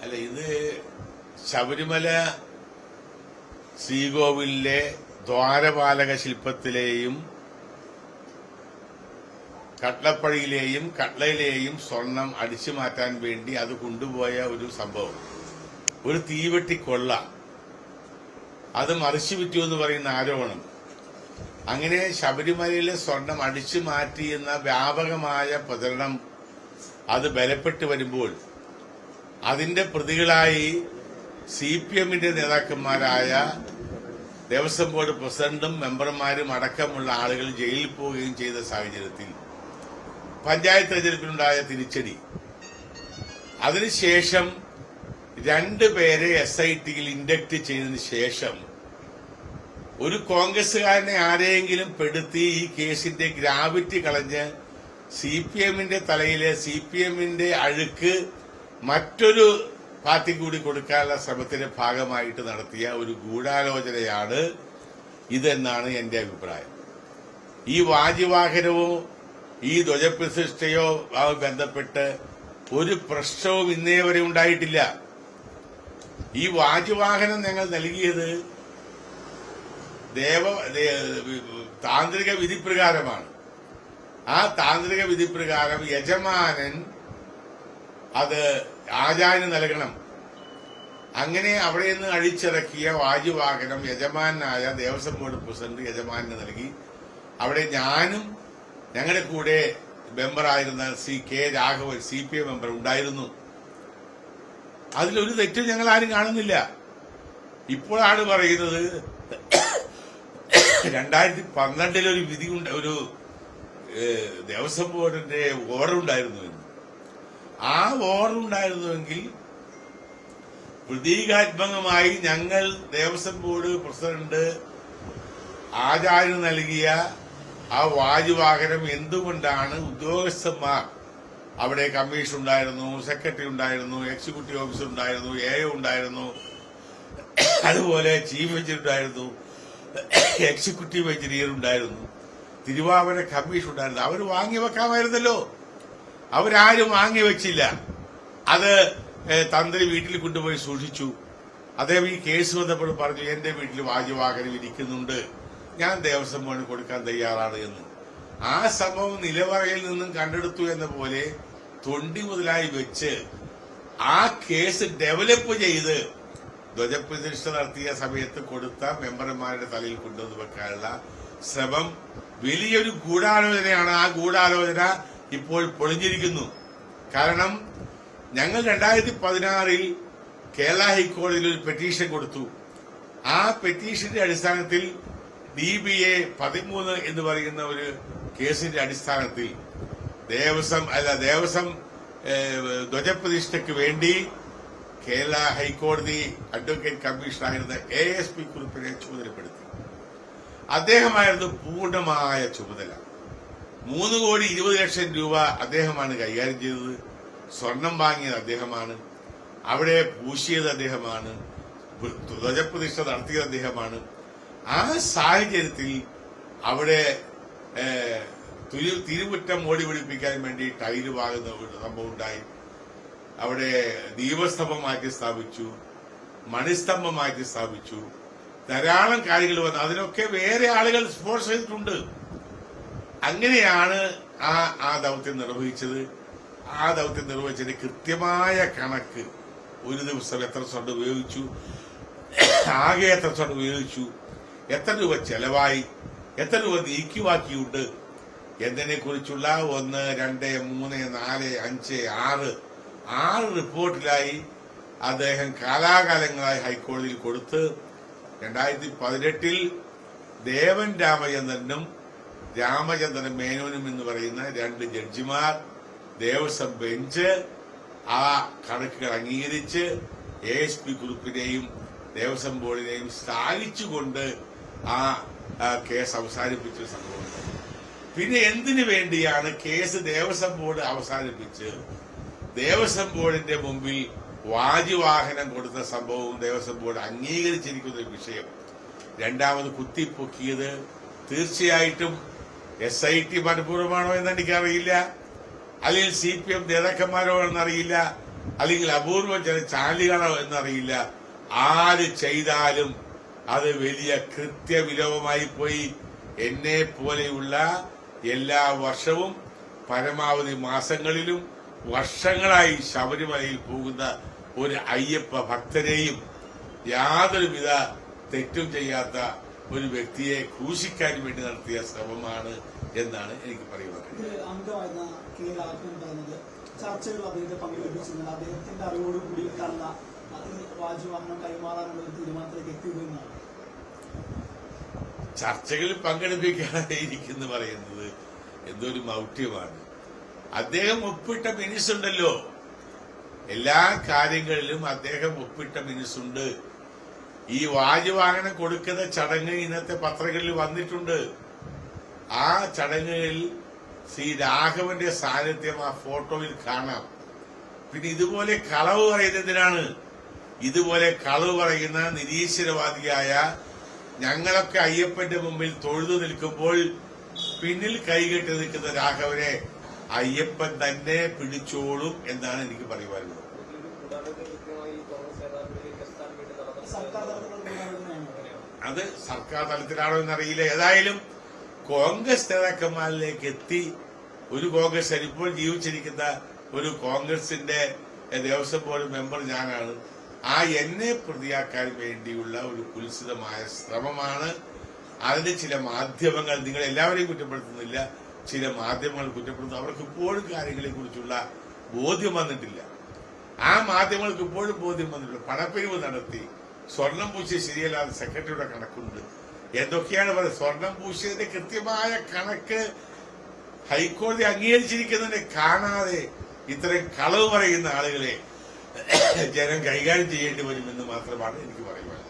അല്ല ഇത് ശബരിമല ശ്രീകോവിലിലെ ദ്വാരപാലക ശില്പത്തിലെയും കട്ടപ്പഴിയിലെയും കട്ടയിലെയും സ്വർണം അടിച്ചു മാറ്റാൻ വേണ്ടി അത് കൊണ്ടുപോയ ഒരു സംഭവം. ഒരു തീവെട്ടി കൊള്ള. അത് മറിച്ചു വിറ്റു എന്ന് പറയുന്ന ആരോപണം. അങ്ങനെ ശബരിമലയിലെ സ്വർണം അടിച്ചു മാറ്റി എന്ന വ്യാപകമായ പ്രചരണം അത് ബലപ്പെട്ടു വരുമ്പോൾ അതിന്റെ പ്രതികളായി സി പി എമ്മിന്റെ നേതാക്കന്മാരായ ദേവസ്വം ബോർഡ് പ്രസിഡന്റും മെമ്പർമാരും അടക്കമുള്ള ആളുകൾ ജയിലിൽ പോവുകയും ചെയ്ത സാഹചര്യത്തിൽ പഞ്ചായത്ത് തെരഞ്ഞെടുപ്പിനുണ്ടായ തിരിച്ചടി. അതിനുശേഷം രണ്ട് പേരെ എസ് ഐ ടിയിൽ ഇൻഡക്ട് ചെയ്തതിന് ശേഷം ഒരു കോൺഗ്രസുകാരനെ ആരെയെങ്കിലും പെടുത്തി ഈ കേസിന്റെ ഗ്രാവിറ്റി കളഞ്ഞ് സി പി എമ്മിന്റെ തലയിലെ സി പി എമ്മിന്റെ അഴുക്ക് മറ്റൊരു പാർട്ടി കൂടി കൊടുക്കാനുള്ള ശ്രമത്തിന്റെ ഭാഗമായിട്ട് നടത്തിയ ഒരു ഗൂഢാലോചനയാണ് ഇതെന്നാണ് എന്റെ അഭിപ്രായം. ഈ വാജിവാഹനവും ഈ ധ്വജപ്രതിഷ്ഠയോ ബന്ധപ്പെട്ട് ഒരു പ്രശ്നവും ഇന്നേ വരെ ഉണ്ടായിട്ടില്ല. ഈ വാജിവാഹനം ഞങ്ങൾ നൽകിയത് ദേവ താന്ത്രിക വിധിപ്രകാരമാണ്. ആ താന്ത്രിക വിധിപ്രകാരം യജമാനൻ അത് ആചാര്യന് നൽകണം. അങ്ങനെ അവിടെ നിന്ന് അഴിച്ചിറക്കിയ വാജുവാഹനം യജമാനായ ദേവസ്വം ബോർഡ് പ്രസിഡന്റ് യജമാനന് നൽകി. അവിടെ ഞാനും ഞങ്ങളുടെ കൂടെ മെമ്പറായിരുന്ന C K Raghavan C P M member ഉണ്ടായിരുന്നു. അതിലൊരു തെറ്റും ഞങ്ങൾ ആരും കാണുന്നില്ല ഇപ്പോഴാണ് പറയുന്നത് രണ്ടായിരത്തി പന്ത്രണ്ടിലൊരു വിധി ഒരു ദേവസ്വം ബോർഡിന്റെ ഓർഡർ ഉണ്ടായിരുന്നു ആ ഉണ്ടായിരുന്നുവെങ്കിൽ പ്രതീകാത്മകമായി ഞങ്ങൾ ദേവസ്വം ബോർഡ് പ്രസിഡന്റ് ആചാര്യ നൽകിയ ആ വാജുവാഹനം എന്തുകൊണ്ടാണ് ഉദ്യോഗസ്ഥന്മാർ അവിടെ കമ്മീഷൻ ഉണ്ടായിരുന്നു സെക്രട്ടറി ഉണ്ടായിരുന്നു എക്സിക്യൂട്ടീവ് ഓഫീസർ ഉണ്ടായിരുന്നു എ ഉണ്ടായിരുന്നു അതുപോലെ ചീഫ് എഞ്ചിനീയർ ഉണ്ടായിരുന്നു എക്സിക്യൂട്ടീവ് എഞ്ചിനീയർ ഉണ്ടായിരുന്നു തിരുവാവര കമ്മീഷൻ ഉണ്ടായിരുന്നു. അവർ വാങ്ങി വെക്കാമായിരുന്നല്ലോ അവരാരും വാങ്ങി വെച്ചില്ല. അത് തന്ത്രി വീട്ടിൽ കൊണ്ടുപോയി സൂക്ഷിച്ചു. അദ്ദേഹം ഈ കേസ് വന്നപ്പോൾ പറഞ്ഞു എന്റെ വീട്ടിൽ വാജുവാഹനം ഇരിക്കുന്നുണ്ട്. ഞാൻ ദേവസ്വം ബോർഡിന് കൊടുക്കാൻ തയ്യാറാണ് എന്ന്. ആ സംഭവം നിലവറയിൽ നിന്നും കണ്ടെടുത്തു എന്ന പോലെ തൊണ്ടി മുതലായി വെച്ച് ആ കേസ് ഡെവലപ്പ് ചെയ്ത് ധ്വജപ്രതിഷ്ഠ നടത്തിയ സമയത്ത് കൊടുത്ത മെമ്പർമാരുടെ തലയിൽ കൊണ്ടുവന്ന് വെക്കാനുള്ള ശ്രമം വലിയൊരു ഗൂഢാലോചനയാണ്. ആ ഗൂഢാലോചന ഇപ്പോൾ പൊളിഞ്ഞിരിക്കുന്നു. കാരണം ഞങ്ങൾ രണ്ടായിരത്തി പതിനാറിൽ കേരള ഹൈക്കോടതിയിൽ ഒരു പെറ്റീഷൻ കൊടുത്തു. ആ പെറ്റീഷന്റെ അടിസ്ഥാനത്തിൽ ഡി ബി എ പതിമൂന്ന് എന്ന് പറയുന്ന ഒരു കേസിന്റെ അടിസ്ഥാനത്തിൽ ദേവസ്വം അല്ല ദേവസ്വം ധ്വജപ്രതിഷ്ഠയ്ക്ക് വേണ്ടി കേരള ഹൈക്കോടതി അഡ്വക്കേറ്റ് കമ്മീഷണറായിരുന്ന എ എസ് പി കുറിപ്പിനെ ചുമതലപ്പെടുത്തി. അദ്ദേഹമായിരുന്നു പൂർണമായ ചുമതല. മൂന്ന് കോടി ഇരുപത് ലക്ഷം രൂപ അദ്ദേഹമാണ് കൈകാര്യം ചെയ്തത്. സ്വർണം വാങ്ങിയത് അദ്ദേഹമാണ്. അവിടെ പൂശിയത് അദ്ദേഹമാണ്. ധ്വജപ്രതിഷ്ഠ നടത്തിയത് അദ്ദേഹമാണ്. ആ സാഹചര്യത്തിൽ അവിടെ തിരുമുറ്റം ഓടി പിടിപ്പിക്കാൻ വേണ്ടി ടൈൽ വാങ്ങുന്ന സംഭവം ഉണ്ടായി. അവിടെ ദീപസ്തംഭം മാറ്റി സ്ഥാപിച്ചു. മണിസ്തംഭം മാറ്റി സ്ഥാപിച്ചു. ധാരാളം കാര്യങ്ങൾ വന്നു. അതിനൊക്കെ വേറെ ആളുകൾ സ്പോൺസർ ചെയ്തിട്ടുണ്ട്. അങ്ങനെയാണ് ആ ആ ദൗത്യം നിർവഹിച്ചത്. ആ ദൗത്യം നിർവഹിച്ചതിന് കൃത്യമായ കണക്ക് ഒരു ദിവസം എത്ര സ്വണ്ട് ഉപയോഗിച്ചു? ആകെ എത്ര സ്വണ്ട് ഉപയോഗിച്ചു? എത്ര രൂപ ചെലവായി? എത്ര രൂപ നീക്കിവാക്കിയുണ്ട്? എന്നതിനെ കുറിച്ചുള്ള ഒന്ന് രണ്ട് മൂന്ന് നാല് അഞ്ച് ആറ്. ആറ് റിപ്പോർട്ടിലായി അദ്ദേഹം കാലാകാലങ്ങളായി ഹൈക്കോടതിയിൽ കൊടുത്ത് രണ്ടായിരത്തി പതിനെട്ടിൽ ദേവൻ രാമചന്ദ്രനും രാമചന്ദ്രൻ മേനോനും എന്ന് പറയുന്ന രണ്ട് ജഡ്ജിമാർ ദേവസ്വം ബെഞ്ച് ആ കണക്കുകൾ അംഗീകരിച്ച് എ എസ് പി ഗ്രൂപ്പിനെയും ദേവസ്വം ബോർഡിനെയും സ്ഥാപിച്ചുകൊണ്ട് ആ കേസ് അവസാനിപ്പിച്ച സംഭവം പിന്നെ എന്തിനു വേണ്ടിയാണ് കേസ് ദേവസ്വം ബോർഡ് അവസാനിപ്പിച്ച്? ദേവസ്വം ബോർഡിന്റെ മുമ്പിൽ വാജിവാഹനം കൊടുത്ത സംഭവവും ദേവസ്വം ബോർഡ് അംഗീകരിച്ചിരിക്കുന്ന വിഷയം. രണ്ടാമത് കുത്തിപ്പൊക്കിയത്. തീർച്ചയായിട്ടും എസ് ഐ ടി മനഃപൂർവമാണോ എന്ന് എനിക്കറിയില്ല അല്ലെങ്കിൽ സി പി എം നേതാക്കന്മാരോ എന്നറിയില്ല അല്ലെങ്കിൽ അപൂർവ ചില ചാനലുകളോ എന്നറിയില്ല ആര് ചെയ്താലും അത് വലിയ കൃത്യവിലോപമായി പോയി എന്നെ പോലെയുള്ള എല്ലാ വർഷവും പരമാവധി മാസങ്ങളിലും വർഷങ്ങളായി ശബരിമലയിൽ പോകുന്ന ഒരു അയ്യപ്പ ഭക്തരെയും യാതൊരുവിധ തെറ്റും ചെയ്യാത്ത ഒരു വ്യക്തിയെ ക്രൂശിക്കാൻ വേണ്ടി നടത്തിയ ശ്രമമാണ് എന്നാണ് എനിക്ക് പറയുന്നത്. ചർച്ചകൾ അദ്ദേഹത്തെ പങ്കെടുപ്പിച്ചിരുന്നത് അദ്ദേഹത്തിന്റെ അറിവോടുകൂടി കണ്ട വാജുവാഹനം കൈമാറാനുള്ള ഒരു തീരുമാനത്തിലേക്ക് എത്തിയതെന്നാണ് ചർച്ചകളിൽ പങ്കെടുപ്പിക്കാതെ ഇരിക്കുന്നു പറയുന്നത് എന്തൊരു മൗഢ്യമാണ്. അദ്ദേഹം ഒപ്പിട്ട മിനിസ് ഉണ്ടല്ലോ എല്ലാ കാര്യങ്ങളിലും അദ്ദേഹം ഒപ്പിട്ട മിനിസുണ്ട്. ഈ വാജുവാഹനം കൊടുക്കുന്ന ചടങ്ങ് ഇന്നത്തെ പത്രങ്ങളിൽ വന്നിട്ടുണ്ട്. ആ ചടങ്ങുകളിൽ ശ്രീ രാഘവന്റെ സാന്നിധ്യം ആ ഫോട്ടോയിൽ കാണാം. പിന്നെ ഇതുപോലെ കളവ് പറയുന്നതിനാണ് ഇതുപോലെ കളവ് പറയുന്ന നിരീശ്വരവാദിയായ ഞങ്ങളൊക്കെ അയ്യപ്പന്റെ മുമ്പിൽ തൊഴുതു നിൽക്കുമ്പോൾ പിന്നിൽ കൈകെട്ടി നിൽക്കുന്ന രാഘവനെ അയ്യപ്പൻ തന്നെ പിടിച്ചോളും എന്നാണ് എനിക്ക് പറയുവാനുള്ളത്. അത് സർക്കാർ തലത്തിലാണോ എന്നറിയില്ല. ഏതായാലും കോൺഗ്രസ് നേതാക്കന്മാരിലേക്ക് എത്തി ഒരു കോൺഗ്രസ് ഇപ്പോൾ ജീവിച്ചിരിക്കുന്ന ഒരു കോൺഗ്രസിന്റെ ദേവസ്വം ബോർഡ് മെമ്പർ ഞാനാണ്. ആ എന്നെ പ്രതിയാക്കാൻ വേണ്ടിയുള്ള ഒരു കുൽസിതമായ ശ്രമമാണ്. അതിന്റെ ചില മാധ്യമങ്ങൾ നിങ്ങൾ എല്ലാവരെയും കുറ്റപ്പെടുത്തുന്നില്ല. ചില മാധ്യമങ്ങൾ കുറ്റപ്പെടുത്തുന്നു. അവർക്ക് ഇപ്പോഴും കാര്യങ്ങളെ കുറിച്ചുള്ള ബോധ്യം വന്നിട്ടില്ല. ആ മാധ്യമങ്ങൾക്ക് ഇപ്പോഴും ബോധ്യം വന്നിട്ടില്ല. പണപ്പിരിവ് നടത്തി സ്വർണം പൂശിയ ശരിയല്ലാതെ സെക്രട്ടറിയുടെ കണക്കുണ്ട്. എന്തൊക്കെയാണ് പറയുന്നത് സ്വർണം പൂശിയതിന്റെ കൃത്യമായ കണക്ക് ഹൈക്കോടതി അംഗീകരിച്ചിരിക്കുന്നതിനെ കാണാതെ ഇത്രയും കളവ് പറയുന്ന ആളുകളെ ജനം കൈകാര്യം ചെയ്യേണ്ടി വരുമെന്ന് മാത്രമാണ് എനിക്ക് പറയുവാനുള്ളത്.